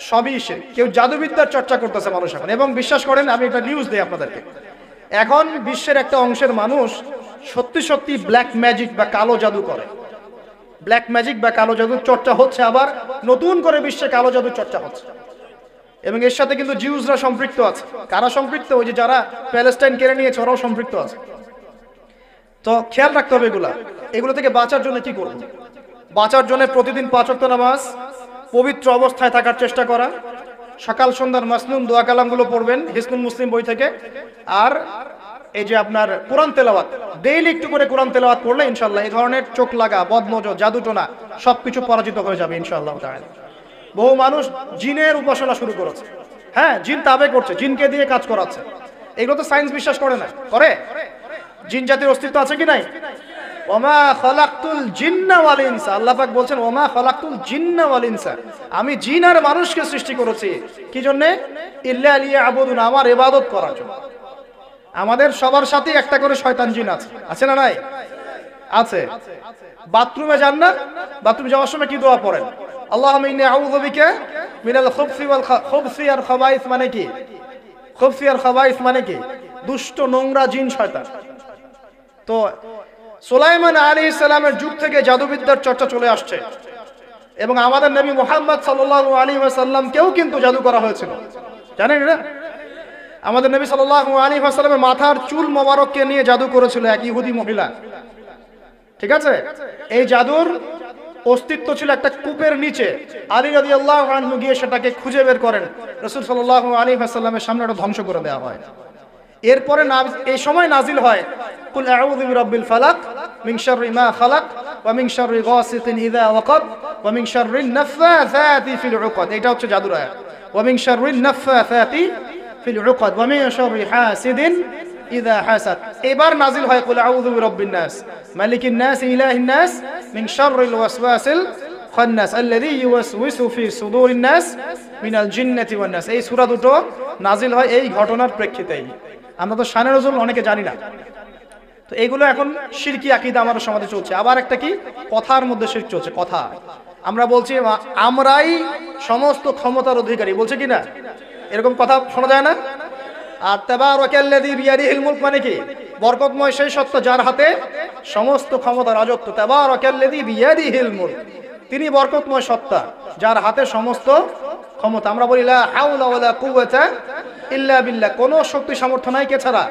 সবই সে কেউ জাদুবিদ্যার চর্চা করতেছে মানুষ এখন। এবং বিশ্বাস করেন, আমি একটা নিউজ দিই আপনাদেরকে। এখন বিশ্বের একটা অংশের মানুষ সত্যি সত্যি ব্ল্যাক ম্যাজিক বা কালো জাদু করে। ব্ল্যাক ম্যাজিক বা কালো জাদুর চর্চা হচ্ছে আবার নতুন করে বিশ্বে কালো জাদুর চর্চা হচ্ছে। এবং এর সাথে কিন্তু জিউসরা সম্পৃক্ত আছে। কারা সম্পৃক্ত? ওই যে যারা প্যালেস্টাইন কেড়ে নিয়েছে, ওরাও সম্পৃক্ত আছে। তো খেয়াল রাখতে হবে এগুলা। এগুলো থেকে বাঁচার জন্য কি করব? বাঁচার জন্য প্রতিদিন পাঁচ ওয়াক্ত নামাজ পবিত্র অবস্থায় থাকার চেষ্টা করা। সকাল সন্ধ্যার মাসনুন দোয়া কালামগুলো পড়বেন হিসনুল মুসলিম বই থেকে। আর এই যে আপনার কোরআন তেলাওয়াত, ডেইলি একটু করে কোরআন তেলাওয়াত পড়লে ইনশাল্লাহ এই ধরনের চোখ লাগা, বদনজর জাদুটোনা সবকিছু পরাজিত হয়ে যাবে ইনশাল্লাহ বহু মানুষ জিনের উপাসনা শুরু করেছে। হ্যাঁ জিন তাবে করছে, জিনকে দিয়ে কাজ করাচ্ছে। এগুলো তো সায়েন্স বিশ্বাস করে না। করে? জিন জাতির অস্তিত্ব আছে কি নাই? ওমা খলাকতুল জিন্না ওয়াল ইনসা। আল্লাহ পাক বলছেন, ওমা খলাকতুল জিন্না ওয়াল ইনসা। আমি জিন আর মানুষকে সৃষ্টি করেছি। কি জন্য? ইল্লা আলিয়া আমার ইবাদত করার জন্য। আমাদের সবার সাথে একটা করে শয়তান জিন আছে। আছে না নাই? আছে। বাথরুমে যান না? বাথরুমে যাওয়ার সময় কি দোয়া পড়েন? আল্লাহুম্মা ইন্নী আউযু বিকা মিনাল খুবসি ওয়াল খুবসি আর খাবাইস মানে কি? খুবসি আর খাবাইস মানে কি? দুষ্ট নোংরা জিন শয়তান। তো সুলাইমান আলী ইসলামের যুগ থেকে জাদুবিদ্যার চর্চা চলে আসছে। এবং আমাদের নবী মোহাম্মদ সাল্লাল্লাহু আলাইহি ওয়াসাল্লামকেও কিন্তু জাদু করা হয়েছিল। জানেন না আমাদের নবী সাল্লাল্লাহু আলাইহি ওয়াসাল্লামের মাথার চুল মোবারককে নিয়ে জাদু করেছিল এক ইহুদি মহিলা। ঠিক আছে? এই জাদুর অস্তিত্ব ছিল একটা কূপের নিচে। আলী রাদি আল্লাহ গিয়ে সেটাকে খুঁজে বের করেন। রসুল সাল্লাহ আলী হাসাল্লামের সামনে ওটা ধ্বংস করে দেওয়া হয়। এরপরে এই সময় নাজিল হয়, কুল আউযু বিরাব্বিল ফালাক মিন শাররি মা খালাক ওয়া মিন শাররি গাসিকিন ইযা ওয়াকাব ওয়া মিন শাররি নাফাসাতি ফিল উকাদ এটা হচ্ছে জাদুর আয়াত ওয়া মিন শাররি নাফাসাতি ফিল উকাদ ওয়া মিন শাররি হাসিদিন ইযা হাসাদ এবার নাজিল হয় কুল আউযু বিরাব্বিন নাস মালিকিন নাস ইলাহিন নাস মিন শাররিল ওয়াসওয়াসিল খান্নাস আল্লাযী ইউওয়াসউইসু ফি সুদুরিন নাস মিনাল জিন্নাতি ওয়ান নাস এই সূরা দুটো নাজিল হয় এই ঘটনার প্রেক্ষিতেই। আমরা তো শানে নজরুল অনেকে জানি না। তো এগুলো এখন শিরকি আকীদা আমাদের সমাজে চলছে। আবার একটা কি? কথার মধ্যে শিরক চলছে, কথা। আমরা বলছি আমরাই সমস্ত ক্ষমতার অধিকারী। বলছে কি না? এরকম কথা শোনা যায় না? আর মানে কি? বরকতময় সেই যার হাতে সমস্ত ক্ষমতা রাজত্ব। তিনি বরকতময় সত্তা যার হাতে সমস্ত ক্ষমতা। আমরা বলি, লা ইল্লা কোন শক্তি সামর্থ্য নাই, কে ছাড়া?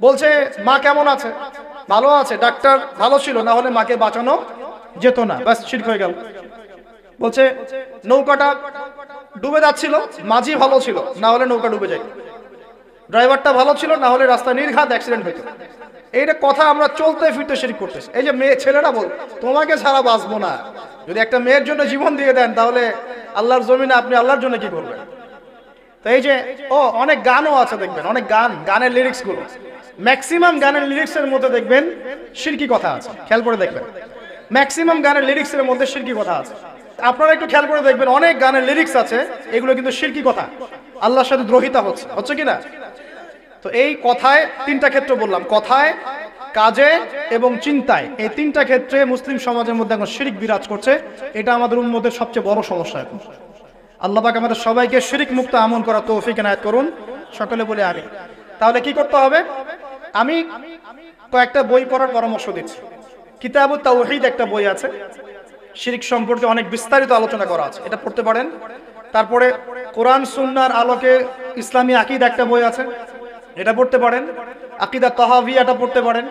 বলছে, মা কেমন আছে? ভালো আছে, ডাক্তার ভালো ছিল, না হলে মাকে বাঁচানো যেত না। ব্যাস ঠিক হয়ে গেল। বলছে, নৌকাটা ডুবে যাচ্ছিল, মাঝি ভালো ছিল, না হলে নৌকা ডুবে যায়। ড্রাইভারটা ভালো ছিল, না হলে রাস্তা নির্ঘাত অ্যাক্সিডেন্ট হইতো। এইটা কথা আমরা চলতে ফিরতে শিরিক করতেছি। এই যে মেয়ে, ছেলেরা বল, তোমাকে ছাড়া বাঁচবো না। যদি একটা মেয়ের জন্য জীবন দিয়ে দেন, তাহলে আল্লাহর জমিনে আপনি আল্লাহর জন্য কি করবেন? তো এই যে, ও, অনেক গানও আছে দেখবেন, অনেক গান, গানের লিরিক্সগুলো। ম্যাক্সিমাম গানের লিরিক্স এর মধ্যে দেখবেন শিরকি কথা আছে, খেয়াল করে দেখবেন। ম্যাক্সিমাম গানের লিরিক্স এর মধ্যে শিরকি কথা আছে। আপনারা একটু খেয়াল করে দেখবেন, অনেক গানের লিরিক্স আছে, এগুলো কিন্তু শিরকি কথা। আল্লাহর সাথে দ্রোহিতা হচ্ছে হচ্ছে কি না তো এই কথায় তিনটা ক্ষেত্র বললাম, কথায়, কাজে এবং চিন্তায়। এই তিনটা ক্ষেত্রে মুসলিম সমাজের মধ্যে এখন শিরিক বিরাজ করছে, এটা আমাদের উন্মতের সবচেয়ে বড় সমস্যা এখন। আল্লাহ পাক আমাদের সবাইকে শিরিক মুক্ত আমল করা তৌফিক এনায়েত করুন, সকলে বলে আমি তাহলে কি করতে হবে? আমি কয়েকটা বই পড়ার পরামর্শ দিচ্ছি। কিতাবু তাওহীদ একটা বই আছে। শিরিক সম্পর্কে অনেক বিস্তারিত আলোচনা করা আছে। এটা পড়তে পারেন। তারপরে কোরআন সুন্নার আলোকে ইসলামী আকিদ একটা বই আছে। এটা পড়তে পারেন। আকিদা তহাভিয়াটা পড়তে পারেন।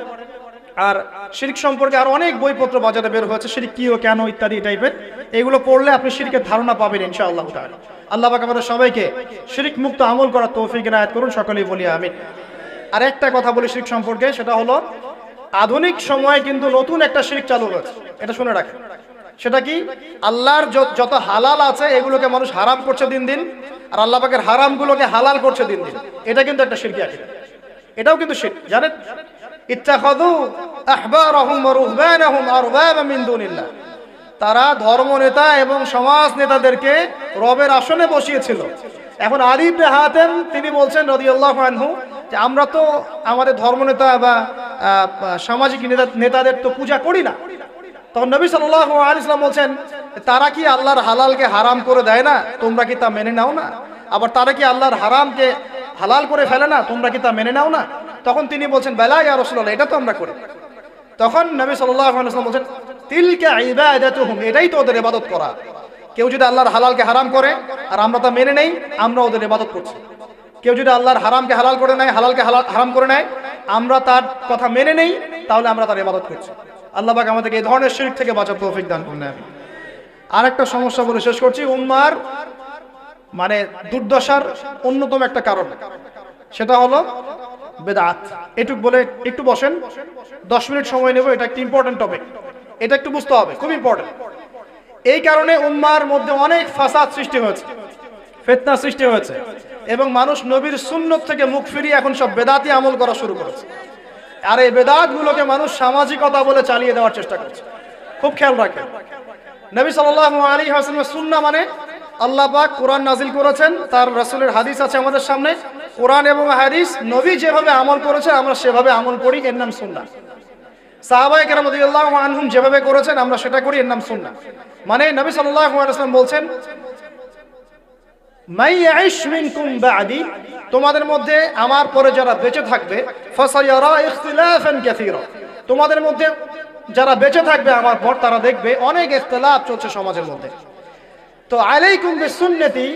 আর শিরিক সম্পর্কে আর অনেক বইপত্র বাজারে বের হয়েছে। শিরিক কি ও কেন ইত্যাদি টাইপের এগুলো পড়লে আপনি শিরিকের ধারণা পাবেন ইনশাআল্লাহ আল্লাহ পাক আমাদের সবাইকে শিরিক মুক্ত আমল করার তৌফিক এনায়েত করুন। সকলেই বলি আমিন। আর একটা কথা বলি শিরিক সম্পর্কে, সেটা হলো আধুনিক সময়ে কিন্তু নতুন একটা শিরিক চালু হয়েছে। এটা শুনে রাখেন। সেটা কি? আল্লাহর যত হালাল আছে, এগুলোকে মানুষ হারাম করছে দিন দিন, আর আল্লাহ পাকের হারামগুলোকে হালাল করছে দিন দিন। এটা কিন্তু একটা শিরকি আকিদা। এটাও কিন্তু শিরক জানেন? তারা ধর্ম নেতা এবং সমাজ নেতাদেরকে রবের আসনে বসিয়েছিল। এখন আরিফ হাতেম তিনি বলছেন রাদিয়াল্লাহু আনহু যে আমরা তো আমাদের ধর্মনেতা বা সামাজিক নেতা, নেতাদের তো পূজা করি না। তখন নবী সাল্লাল্লাহু আলাইহি সাল্লাম বলছেন, তারা কি আল্লাহর হালালকে হারাম করে দেয় না? তোমরা কি তা মেনে নাও না? আবার, তারা কি আল্লাহর হারামকে হালাল করে ফেলে না? তোমরা কি তা মেনে নাও না? তখন তিনি বলছেন, বেলা ইয়া রাসূলুল্লাহ, এটা তো আমরা করি। তখন নবী ওয়াসাল্লাম বলছেন, তিলকা এটাই তো ওদের ইবাদত করা। কেউ যদি আল্লাহর হালালকে হারাম করে, আর আমরা তা মেনে নেই আমরা ওদের ইবাদত করছি। কেউ যদি আল্লাহর হারামকে হালাল করে নেয়, হালালকে হালাল হারাম করে নেয়, আমরা তার কথা মেনে নেই, তাহলে আমরা তার ইবাদত করছি। আল্লাহ পাক আমাদেরকে এই ধরনের শিরক থেকে বাঁচার তৌফিক দান করুন আমি আরেকটা সমস্যা বলে শেষ করছি, উম্মার মানে দুর্দশার অন্যতম একটা কারণ। সেটা হলো বেদাত। এটুক বলে একটু বসেন, দশ মিনিট সময় নেব, এটা একটা ইম্পর্টেন্ট টপিক এটা একটু বুঝতে হবে, খুব ইম্পর্টেন্ট এই কারণে উম্মার মধ্যে অনেক ফাসাদ সৃষ্টি হয়েছে। ফেতনা সৃষ্টি হয়েছে এবং মানুষ নবীর সুন্নত থেকে মুখ ফিরিয়ে এখন সব বেদাতি আমল করা শুরু করেছে। আর এই বেদাতগুলোকে মানুষ সামাজিকতা বলে চালিয়ে দেওয়ার চেষ্টা করছে। খুব খেয়াল রাখেন। নবী সাল্লাল্লাহু আলাইহি ওয়াসাল্লামের সুন্নাহ মানে আল্লাহ পাক কোরআন নাজিল করেছেন, তার রাসূলের হাদিস আছে আমাদের সামনে। কোরআন এবং হাদিস নবী যেভাবে আমল করেছে আমরা সেভাবে আমল করি, এর নাম কেরাম রাদিয়াল্লাহু আনহুম যেভাবে করেছেন, আমরা সেটা করি, এর নাম সুন্নাহ মানে নবী আলাইহি বলছেন তোমাদের মধ্যে আমার পরে যারা বেঁচে থাকবে তোমাদের মধ্যে যারা বেঁচে থাকবে আমার পর তারা দেখবে অনেক ইখতিলাফ চলছে সমাজের মধ্যে। তো আলাইকুম বিসুন্নতি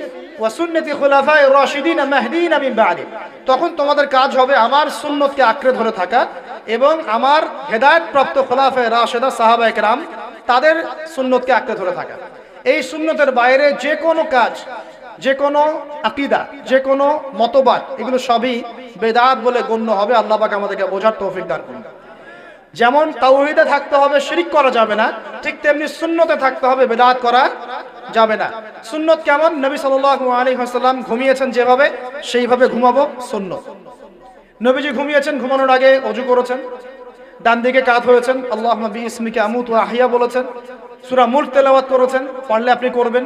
সুন্নতি তখন তোমাদের কাজ হবে আমার সুন্নতকে আঁকড়ে ধরে থাকা এবং আমার হেদায়েত প্রাপ্ত খোলাফায়ে রাশিদা সাহাবায়ে কেরাম তাদের সুন্নতকে আঁকড়ে ধরে থাকা। এই সুন্নতের বাইরে যে কোনো কাজ যে কোনো আকিদা যে কোনো মতবাদ, এগুলো সবই বেদাত বলে গণ্য হবে। আল্লাহ পাক আমাদেরকে বোঝার তৌফিক দান করুন। যেমন তাওহিদে থাকতে হবে, শিরিক করা যাবে না, ঠিক তেমনি সুন্নতে থাকতে হবে, বেদাত করা যাবে না। সুন্নত কেমন? নবী সাল্লাল্লাহু আলাইহি ওয়াসাল্লাম ঘুমিয়েছেন যেভাবে, সেইভাবে ঘুমাবো সুন্নত। নবীজি ঘুমিয়েছেন, ঘুমানোর আগে অজু করেছেন, ডান দিকে কাত হয়েছেন আল্লাহ নবী ইসমিকে আমুত আহিয়া বলেছেন, সুরা মুল্ক তেলাওয়াত করেছেন, পারলে আপনি করবেন।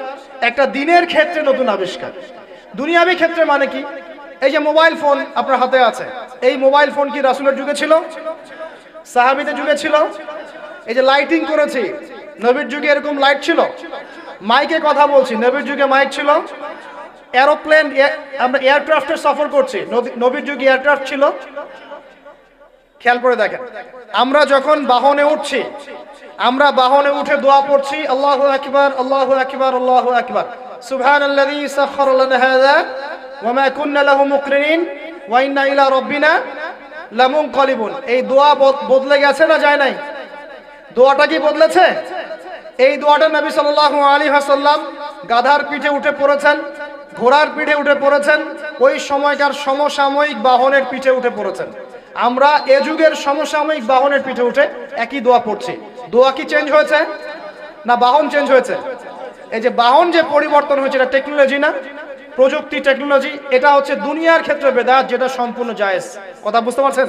একটা দিনের ক্ষেত্রে নতুন আবিষ্কার। দুনিয়াবি ক্ষেত্রে মানে কি? এই যে মোবাইল ফোন আপনার হাতে আছে। এই মোবাইল ফোন কি রাসুলের যুগে ছিল? সাহাবিদের যুগে ছিল? এই যে লাইটিং করেছি, নবীর যুগে এরকম লাইট ছিল? মাইকে কথা বলছি, নবীর যুগে মাইক ছিল? এরোপ্লেন আমরা এয়ারক্রাফটের সফর করছি নবীর যুগে এয়ারক্রাফট ছিল? খেয়াল করে দেখেন, আমরা যখন বাহনে উঠছি আমরা বাহনে উঠে দোয়া পড়ছি, আল্লাহ আকবার আল্লাহ আকবার আল্লাহ আকবার। সুবহানাল্লাযী সাখখারা লানা হাযা, ওয়া মা কুন্না লাহু মুকরিনিন, ওয়া ইন্না ইলা এই দোয়া বদ- বদলে গেছে না যায় নাই? দোয়াটা কি বদলেছে? এই দোয়াটা নবী সাল্লাল্লাহু আলাইহি ওয়াসাল্লাম গাধার পিঠে উঠে পড়েছেন, ঘোড়ার পিঠে উঠে পড়েছেন, ওই সময়কার সমসাময়িক বাহনের পিঠে উঠে পড়েছেন। আমরা এ যুগের সমসাময়িক বাহনের পিঠে উঠে একই দোয়া পড়ছি। দোয়া কি চেঞ্জ হয়েছে? না বাহন চেঞ্জ হয়েছে? এই যে বাহন যে পরিবর্তন হয়েছে, এটা টেকনোলজি না? প্রযুক্তি টেকনোলজি এটা হচ্ছে দুনিয়ার ক্ষেত্রে বেদাত, যেটা সম্পূর্ণ জায়েজ। কথা বুঝতে পারছেন?